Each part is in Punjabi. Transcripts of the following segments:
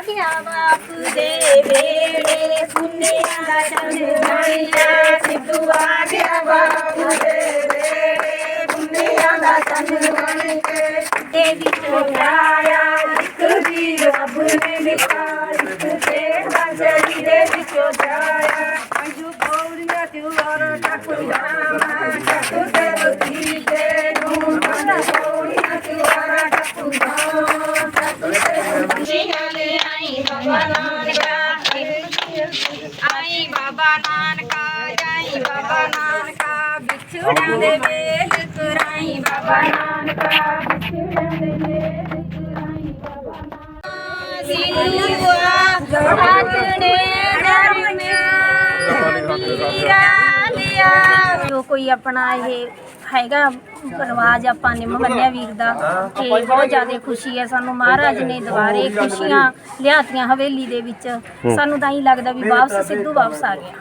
ਗਿਆ ਬਾਪੂ ਦੇ ਵੇੜੇ ਪੁੰਨਿਆਂ ਦਾ ਚੰਨ ਬਣਿਆ ਸਿੱਧੂ ਆ ਗਿਆ ਬਾਪੂ ਦੇ ਵੇੜੇ ਪੁੰਨਿਆਂ ਦਾ ਚੰਨ ਬਣ ਕੇ ਦੇ ਵਿੱਚੋਂ ਆਇਆ ਇੱਕ ਦੀ ਰੱਬ ਨੇ ਲਿਖਾ ਤੇ ਆਈ ਬਾਬਾ ਨਾਨਕਾ ਆਈ ਬਾਬਾ ਨਾਨਕਾ ਜਾਈ ਬਾਬਾ ਨਾਨਕਾ ਵਿਛੜਾਂ ਦੇ ਵੇਲ ਤੁਰਾਈ ਬਾਬਾ ਨਾਨਕਾ ਵਿਛੜਾਂ ਦੇ ਵੇਲ ਤੁਰਾਈ ਬਾਬਾ ਨਾਨਕਾ ਸਿਲੂਆ ਆਪਣੇ ਦਰ ਮੇ ਲਿਆ ਜੋ ਕੋਈ ਆਪਣਾ ਇਹ ਹੈਗਾ ਰਿਵਾਜ ਆਪਾਂ ਨਿੰਮ ਬੰਨਿਆ ਵੀਰ ਦਾ ਤੇ ਬਹੁਤ ਜ਼ਿਆਦਾ ਖੁਸ਼ੀ ਹੈ ਸਾਨੂੰ। ਮਹਾਰਾਜ ਨੇ ਦੁਬਾਰੇ ਖੁਸ਼ੀਆਂ ਲਿਆਤੀਆਂ ਹਵੇਲੀ ਦੇ ਵਿੱਚ। ਸਾਨੂੰ ਤਾਂ ਹੀ ਲੱਗਦਾ ਵੀ ਵਾਪਸ ਸਿੱਧੂ ਵਾਪਸ ਆ ਗਿਆ।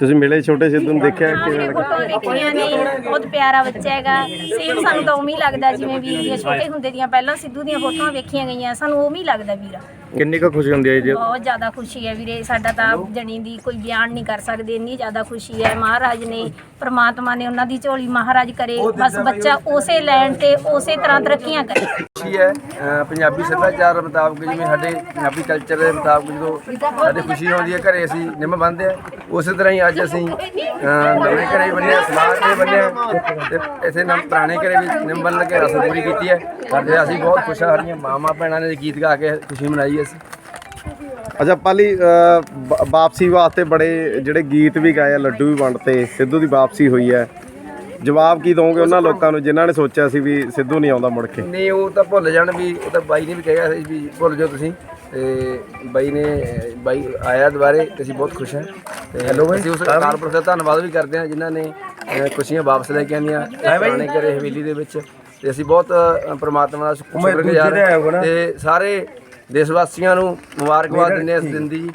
ਤੁਸੀਂ ਮਿਲੇ ਛੋਟੇ ਸਿੱਧੂ ਨੂੰ ਦੇਖਿਆ ਕਿਵੇਂ ਲੱਗਾ? ਫੋਟੋ ਵੇਖੀਆਂ ਨੇ। ਬਹੁਤ ਪਿਆਰਾ ਬੱਚਾ ਹੈਗਾ। ਸੇਮ ਸਾਨੂੰ ਤਾਂ ਉਵੇਂ ਹੀ ਲੱਗਦਾ ਜਿਵੇਂ ਵੀਰ ਦੀਆਂ ਛੋਟੇ ਹੁੰਦੇ ਦੀਆਂ ਪਹਿਲਾਂ ਸਿੱਧੂ ਦੀਆਂ ਫੋਟੋਆਂ ਵੇਖੀਆਂ ਗਈਆਂ। ਸਾਨੂੰ ਉਵੇਂ ਹੀ ਲੱਗਦਾ ਵੀਰਾ। ਕਿੰਨੀ ਕੁ ਖੁਸ਼ੀ ਹੁੰਦੀ ਹੈ ਜੀ? ਬਹੁਤ ਜ਼ਿਆਦਾ ਖੁਸ਼ੀ ਹੈ ਵੀਰੇ। ਸਾਡਾ ਤਾਂ ਜਣੀ ਦੀ ਕੋਈ ਬਿਆਨ ਨਹੀਂ ਕਰ ਸਕਦੇ। ਇੰਨੀ ਜ਼ਿਆਦਾ ਖੁਸ਼ੀ ਹੈ। ਮਹਾਰਾਜ ਨੇ ਪ੍ਰਮਾਤਮਾ ਨੇ ਉਹਨਾਂ ਦੀ ਝੋਲੀ ਮਹਾਰਾਜ ਕਰੇ। ਬਸ ਬੱਚਾ ਉਸੇ ਲੈਣ ਤੇ ਉਸੇ ਤਰ੍ਹਾਂ ਤਰੱਕੀਆਂ ਕਰੇ। ਖੁਸ਼ੀ ਹੈ। ਅਹ ਪੰਜਾਬੀ ਸੱਭਿਆਚਾਰ ਮੁਤਾਬਕ ਜਿਵੇਂ ਸਾਡੇ ਪੰਜਾਬੀ ਕਲਚਰ ਦੇ ਮੁਤਾਬਕ ਜਦੋਂ ਸਾਡੇ ਖੁਸ਼ੀ ਹੁੰਦੀ ਹੈ ਘਰੇ ਅਸੀਂ ਨਿੰਮ ਬੰਨਦੇ ਆ ਉਸੇ ਤਰ੍ਹਾਂ ਹੀ ਅੱਜ ਅਸੀਂ ਅਹ ਨਵੇਂ ਘਰੇ ਬੰਨਿਆ ਸਮਾਜ ਤੇ ਬੰਨਿਆ ਤੇ ਇਥੇ ਨਮ ਪੁਰਾਣੇ ਘਰੇ ਵੀ ਨਿੰਮ ਬੰਨ੍ਹ ਕੇ ਰਸਮ ਪੂਰੀ ਕੀਤੀ ਹੈ। ਤੇ ਅਸੀਂ ਬਹੁਤ ਖੁਸ਼ ਹਾਂ ਸਾਡੀਆਂ ਮਾਮਾ ਭੈਣਾਂ ਨੇ ਗੀਤ ਗਾ ਕੇ ਖੁਸ਼ੀ ਮਨਾਈ ਅਸੀਂ। ਅੱਛਾ ਪਾਲੀ ਅ, ਬ- ਵਾਪਸੀ ਵਾਸਤੇ ਬੜੇ ਜਿਹੜੇ ਗੀਤ ਵੀ ਗਾਏ ਆ ਲੱਡੂ ਵੀ ਵੰਡਤੇ ਸਿੱਧੂ ਦੀ ਵਾਪਸੀ ਹੋਈ ਹੈ। ਜਵਾਬ ਕੀ ਦੋਗੇ ਉਹਨਾਂ ਲੋਕਾਂ ਨੂੰ ਜਿਨ੍ਹਾਂ ਨੇ ਸੋਚਿਆ ਸੀ ਵੀ ਸਿੱਧੂ ਨਹੀਂ ਆਉਂਦਾ ਮੁੜ ਕੇ? ਨਹੀਂ ਉਹ ਤਾਂ ਭੁੱਲ ਜਾਣ ਵੀ ਉਹ ਤਾਂ ਬਾਈ ਨੇ ਵੀ ਕਿਹਾ ਸੀ ਵੀ ਭੁੱਲ ਜਾਓ ਤੁਸੀਂ। ਤੇ ਬਾਈ ਨੇ ਬਾਈ ਆਇਆ ਦੁਬਾਰੇ ਤੇ ਅਸੀਂ ਬਹੁਤ ਖੁਸ਼ ਹਾਂ। ਤੇ ਹੈਲੋ ਬਾਈ। ਅਸੀਂ ਉਸ ਕਾਰਪੋਰੇਟ ਦਾ ਧੰਨਵਾਦ ਵੀ ਕਰਦੇ ਹਾਂ ਜਿਨ੍ਹਾਂ ਨੇ ਖੁਸ਼ੀਆਂ ਵਾਪਸ ਲੈ ਕੇ ਆਂਦੀਆਂ ਪੁਰਾਣੇ ਘਰੇ ਹਵੇਲੀ ਦੇ ਵਿੱਚ। ਤੇ ਅਸੀਂ ਬਹੁਤ ਪ੍ਰਮਾਤਮਾ ਦਾ ਸ਼ੁਕਰਗੁਜ਼ਾਰ ਤੇ ਸਾਰੇ ਦੇਸ਼ ਵਾਸੀਆਂ ਨੂੰ ਮੁਬਾਰਕਬਾਦ ਦਿੰਦੇ ਹਾਂ ਇਸ ਦਿਨ ਦੀ।